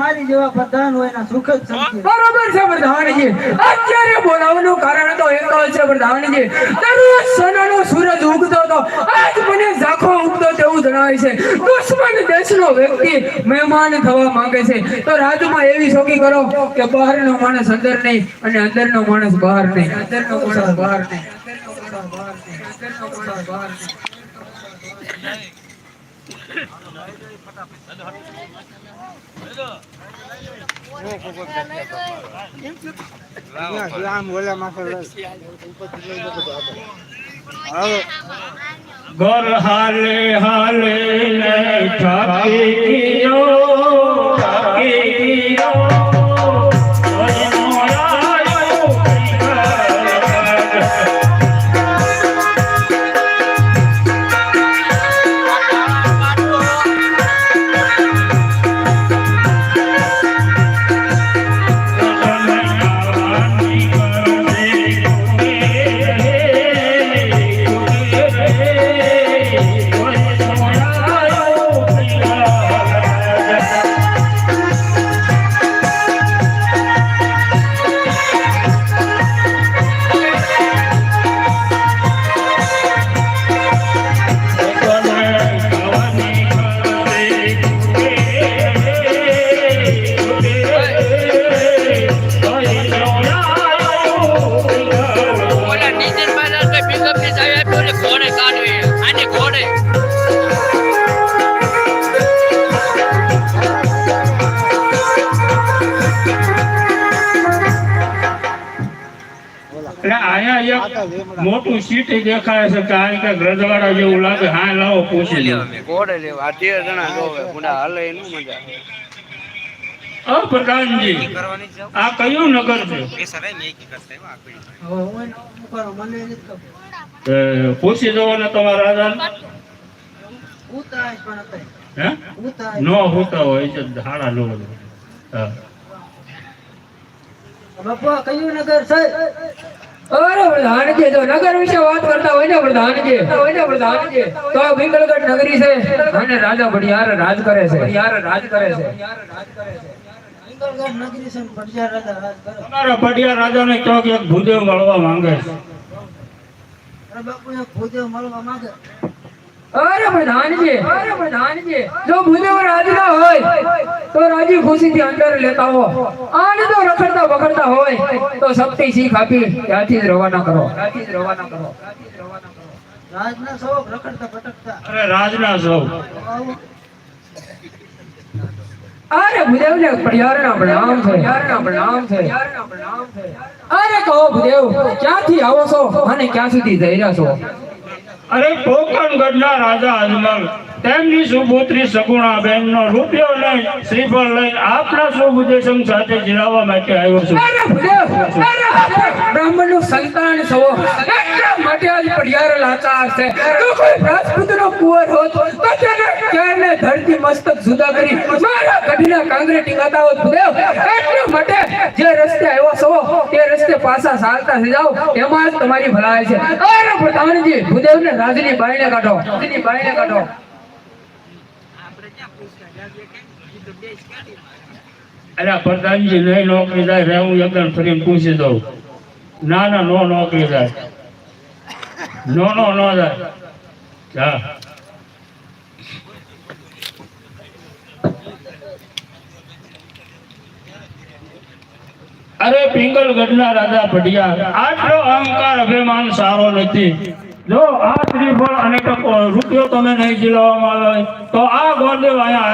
મારી જેવા પ્રધાન હોય સુખ જ બરોબર છે પ્રધાનજી. અત્યારે બોલાવવાનું કારણ તો એક જ છે પ્રધાનજી. દરરોજ સોનાનો સૂરજ ઉગતો હતો. જણાય છે. દુશ્મન દેશનો વ્યક્તિ મહેમાન થવા માંગે છે. તો રાજુમાં એવી શોખી કરો કે બહારનો માણસ અંદર નહીં અને અંદરનો માણસ બહાર નહીં. અંદરનો માણસ બહાર નહીં. રામ ઓલા નહીં બહાર હાલે હાલે ઠાકી મોટું સીટી દેખાય છે કે આ કંઈક રજવાડા જેવું લાગે. હા લાવો પૂછી લો. ઘોડે લેવા આ તેર જણા જોવે ગુડા હલે એનું મજા. અ પ્રધાનજી આ કયું નગર છે. પૂછી દો ને તમારા ઉતાશ. નો હોતા હોય છે ધાડા નો હા. બાપા કયું નગર છે? અરે પ્રધાનજી જો નગર વિશે વાત કરતા હોય ને પ્રધાનજી હોય ને પ્રધાનજી તો આ પિંગલગઢ નગરી છે. અને રાજા ભડિયાર રાજ કરે છે. ભડિયાર રાજ કરે છે. રાજા રાજ તમારા રાજાને ચોક એક ભૂદેવ મળવા માંગે છે. અરે ભૂદેવ મળવા માંગે. અરે પ્રધાનજી અરે પ્રધાનજી જો ભૂદેવ રાજ હોય તો રાજી ખુશી થી અંદર લેતા હો. આને તો રખડતા વખડતા હોય તો શક્તિ શીખ આપી ત્યાંથી જ રવાના કરો. ત્યાંથી જ રવાના કરો. ત્યાંથી જ રવાના કરો રાજના સૌ રખડતા ભટકતા. અરે રાજના સૌ. અરે ભૂદેવ ને પ્રણામ છે પડિયારના પ્રણામ છે પડિયારના પ્રણામ છે અરે કહો ભૂદેવ ક્યાંથી આવો છો અને ક્યાં સુધી જઈ રહ્યા છો? અરે કોકણગઢના રાજા અજમલ તેમની સુપુત્રી સગુણા બેન નો રૂપિયો લઈ શ્રીફળ લઈ આપણા સુબુદેશમ સાથે જીરાવા માટે આવ્યો છું. બ્રાહ્મણનું સંતાન છો. એટલા માટે આજ પડિયાર લાચાર છે. કોઈ રાજપૂતનો કુંવર હોત તો તેને ક્યારને ધરતી મસ્તક જુદા કરી. મારા કઢીના કાંગરે ટીંગાતા હોત ભૂદેવ એટલા માટે જે રસ્તે આવ્યો છો, તે રસ્તે પાછા ચાલતા જાઓ. એમાં જ તમારી ભલાઈ છે. અરે પ્રધાનજી, ભૂદેવને રાજની બાઈને કાઢો. રાજની બાઈને કાઢો. અરે પ્રધાનજી નહીં નોકરી જાય હું એકદમ ફરીને પૂછી દઉં. ના ના, નો નોકરી જાય. નો નો નો જાય. અરે પિંગલગઢના રાજા ભડિયા આટલો અહંકાર અભિમાન સારો નથી. જો આ શ્રીફળ અને રૂપિયો તમે નહીં જીલવામાં આવે તો આ ગોરદેવ અહીંયા